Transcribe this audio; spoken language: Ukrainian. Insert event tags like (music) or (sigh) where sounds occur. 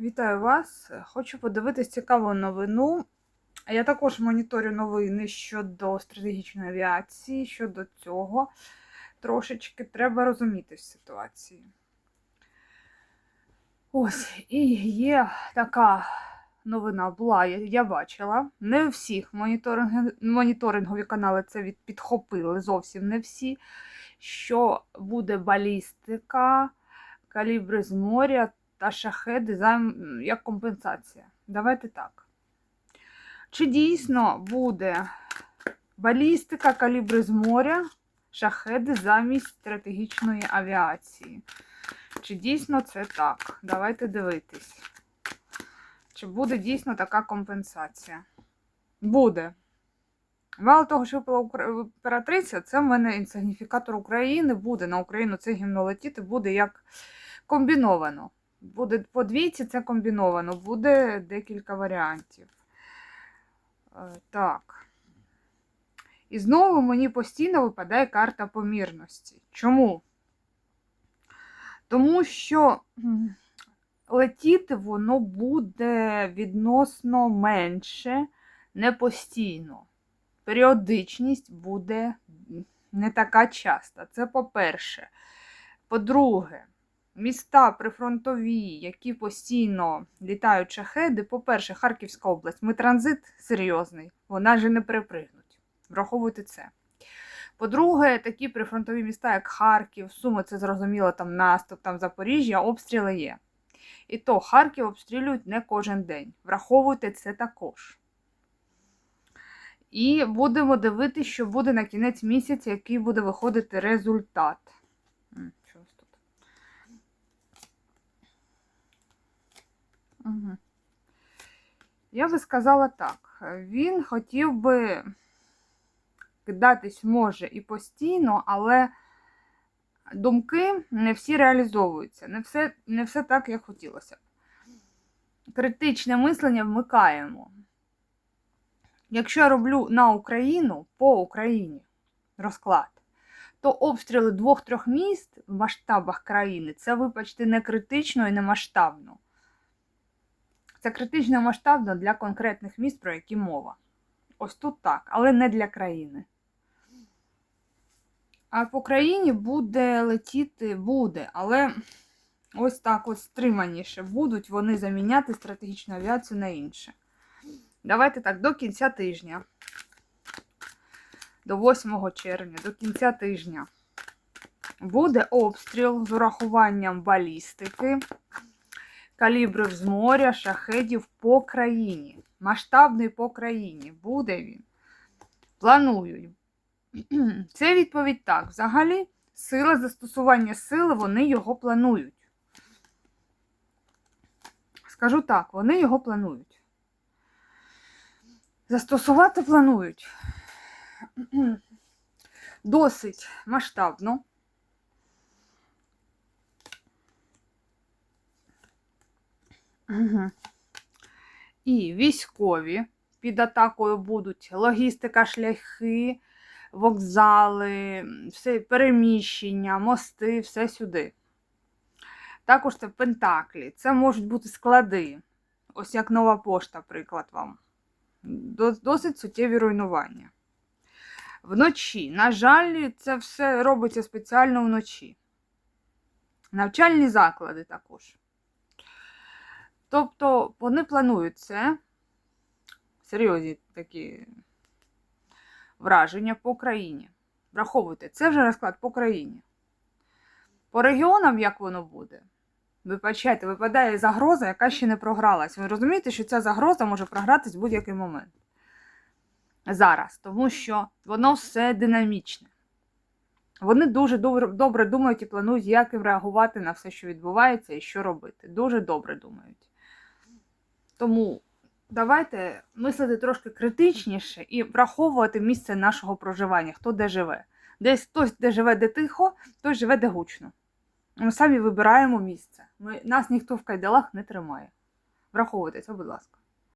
Вітаю вас! Хочу подивитись цікаву новину. Я також моніторю новини щодо стратегічної авіації. Щодо цього трошечки треба розумітись в ситуації. Ось, і є така новина була, я, я бачила. Не всіх моніторинг, моніторингові канали це від, підхопили, зовсім не всі. Що буде балістика, калібри з моря та шахеди за, як компенсація. Давайте так. Чи дійсно буде балістика, калібри з моря, шахеди замість стратегічної авіації? Чи дійсно це так? Давайте дивитись. Чи буде дійсно така компенсація? Буде. Мало того, що випала імператриця, це в мене інсигніфікатор України буде на Україну це гімно летіти, буде як комбіновано. Буде по двійці це комбіновано, буде декілька варіантів. Е, Так. І знову мені постійно випадає карта помірності. Чому? Тому що летіти воно буде відносно менше, не постійно. Періодичність буде не така часта. Це по-перше. По-друге, міста прифронтові, які постійно літають шахеди, по-перше, Харківська область, ми транзит серйозний, вона же не перепригнуть. Враховуйте це. По-друге, такі прифронтові міста, як Харків, Суми, це зрозуміло, там наступ, там Запоріжжя, обстріли є. І то Харків обстрілюють не кожен день. Враховуйте це також. І будемо дивитися, що буде на кінець місяця, який буде виходити результат. М, Що у нас тут? Угу. Я би сказала так. Він хотів би кидатись може і постійно, але думки не всі реалізовуються. Не все, не все так, як хотілося. б. Критичне мислення вмикаємо. Якщо я роблю на Україну по Україні розклад, то обстріли двох-трьох міст в масштабах країни це, вибачте, не критично і не масштабно. Це критично масштабно для конкретних міст, про які мова. Ось тут так, але не для країни. А по країні буде летіти, буде, але ось так ось стриманіше будуть вони заміняти стратегічну авіацію на інше. Давайте так, до кінця тижня. До 8 червня, до кінця тижня. Буде обстріл з урахуванням балістики, калібрів з моря, шахедів по країні. Масштабний по країні. Буде він. Планують. (clears throat) Це відповідь так. Взагалі, сила застосування сили, вони його планують. Скажу так, вони його планують. Застосувати планують. (clears throat) Досить масштабно. Мгм. І військові під атакою будуть логістика, шляхи, вокзали, все переміщення, мости, все сюди. Також це пентаклі. Це можуть бути склади. Ось як нова пошта, приклад вам. Досить суттєві руйнування. Вночі. На жаль, це все робиться спеціально вночі. Навчальні заклади також. Тобто вони планують це. Серйозні такі враження по країні. Враховуйте, це вже розклад по країні. По регіонам, як воно буде? Вибачайте, випадає загроза, яка ще не програлась. Ви розумієте, що ця загроза може програтись в будь-який момент. Зараз, тому що воно все динамічне. Вони дуже добре, думають і планують, як їм реагувати на все, що відбувається, і що робити. Дуже добре думають. Тому давайте мислити трошки критичніше і враховувати місце нашого проживання, хто де живе. Десь хтось, де живе де тихо, той живе де гучно. Ми самі вибираємо місце. Ми, нас ніхто в кайдалах не тримає. Враховуйте це, будь ласка.